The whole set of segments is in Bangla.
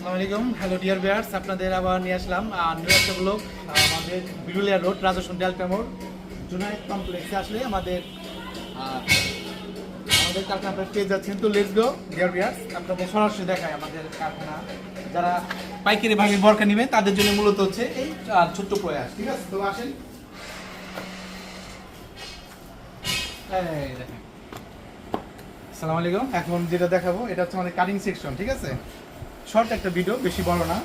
আসসালামু আলাইকুম। হ্যালো ডিয়ার বিয়ার্স আপনাদের আবার নিয়ে আসলাম নিউ একটা ব্লগ আমাদের বিরুলিয়া রোড রাজস্বন ডেল্টা মোড় জুনাইদ কমপ্লেক্সে আসলে আমাদের আমাদের কারখানা আপনার পেয়ে যাচ্ছেন। তো লেটস গো ডিয়ার বিয়ার্স আপনাদের সরাসরি দেখায় আমাদের কারখানা। যারা পাইকারি ভাগে বরকা নেবে, তাদের জন্য মূলত হচ্ছে এই ছোট্ট প্রয়াস, ঠিক আছে? তো আসেন। দেখেন। আসসালামু আলাইকুম। এখন যেটা দেখাবো, এটা হচ্ছে আমাদের কাটিং সেকশন ঠিক আছে? শর্ট একটা ভিডিও বেশি বড় না।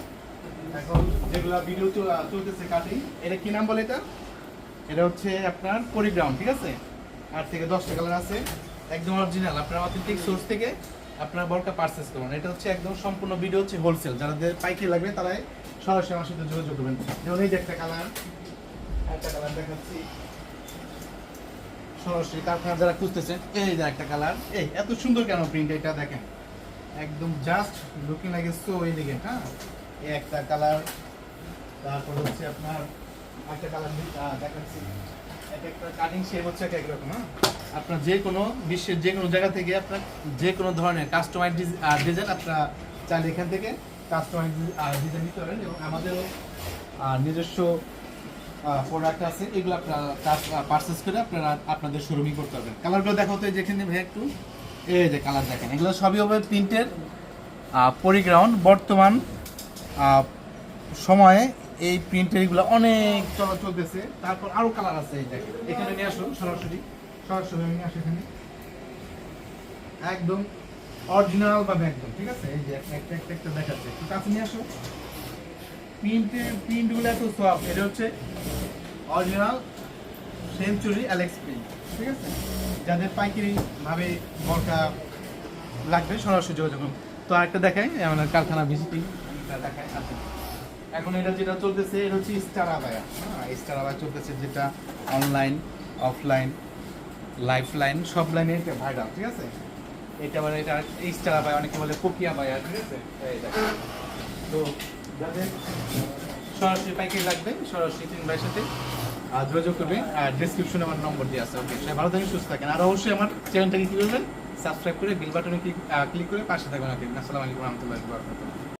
এখন যেগুলা ভিডিও চলতেছে কাটিং এটা কি নাম বলে এটা? এটা হচ্ছে আপনার পরিগ্রাউন্ড ঠিক আছে? আট থেকে দশটা কালার আছে, একদম অরিজিনাল আপনার অথেন্টিক সোর্স থেকে আপনার বরকা পারচেস করুন। এটা হচ্ছে একদম সম্পূর্ণ ভিডিও হচ্ছে হোলসেল যাদের পাইকারি লাগবে, তারাই সরাসরি আমার সাথে যোগাযোগ করবেন। যেমন এই যে একটা কালার একটা কালার দেখাচ্ছি। সরাসরি কারখানা যারা খুঁজতেছেন, এই যে একটা কালার এই এত সুন্দর কেন প্রিন্ট এটা দেখেন। একদম জাস্ট লুকিং লাগে সো এলিগেন্ট হ্যাঁ? এই একটা কালার তারপর হচ্ছে আপনার একটা কালার দেখাচ্ছি। একটা হচ্ছে এক একরকম হ্যাঁ? আপনার যে কোনো বিশ্বের যে কোনো জায়গা থেকে আপনার যে কোনো ধরনের আপনারা এখান থেকে ডিজাইন নিতে পারেন এবং আমাদেরও নিজস্ব আছে, এগুলো করে আপনাদের শোরুমই করতে পারবেন। কালারগুলো দেখাও তো এই যেখানে ভাই একটু। এই যে কালার দেখেন, এগুলো সবই হবে প্রিন্টের পরিগ্রাউন্ড বর্তমান সময়ে এই প্রিন্টের এগুলো অনেক চলা চলতেছে। তারপর আরও কালার আছে এই দেখেন। এখানে নিয়ে আসুন সরাসরি। সরাসরি নিয়ে আসি এখানে। একদম অরিজিনাল ভাবে একদম, ঠিক আছে? এই যে একটা একটা একটা দেখাচ্ছে। একটু কাছে নিয়ে আসো প্রিন্টের প্রিন্টগুলো এত সফট এটা হচ্ছে অরিজিনাল সেঞ্চুরি অ্যালেক্স প্রিন্ট ঠিক আছে? যাদের পাইকারি ভাবে বরকা লাগবে, সরাসরি যোগাযোগ তো আরেকটা দেখাই আমাদের কারখানা ভিজিটিং দেখায় আছে এখন এটা যেটা চলতেছে, এটা হচ্ছে স্টার আবায়া হ্যাঁ স্টার চলতেছে যেটা অনলাইন অফলাইন লাইফ লাইন সব লাইনে এটা ভাইরাল ঠিক আছে? এটা মানে এটা স্টার আবায়া অনেকে বলে কোকিয়া বায়া ঠিক আছে? তো যাদের সরাসরি পাইকারি লাগবে, সরাসরি তিন ভাইয়ের সাথে যোগাযোগ করবেন। আর ডিসক্রিপশনে আমার নম্বর দিয়ে আছে। ওকে সবাই ভালো থাকেন, সুস্থ থাকেন। আর অবশ্যই আমার চ্যানেলটাকে কী করবেন সাবস্ক্রাইব করে বিল বাটনে ক্লিক করে পাশে থাকবেন আসসালামু আলাইকুম রহমতুল্লাহ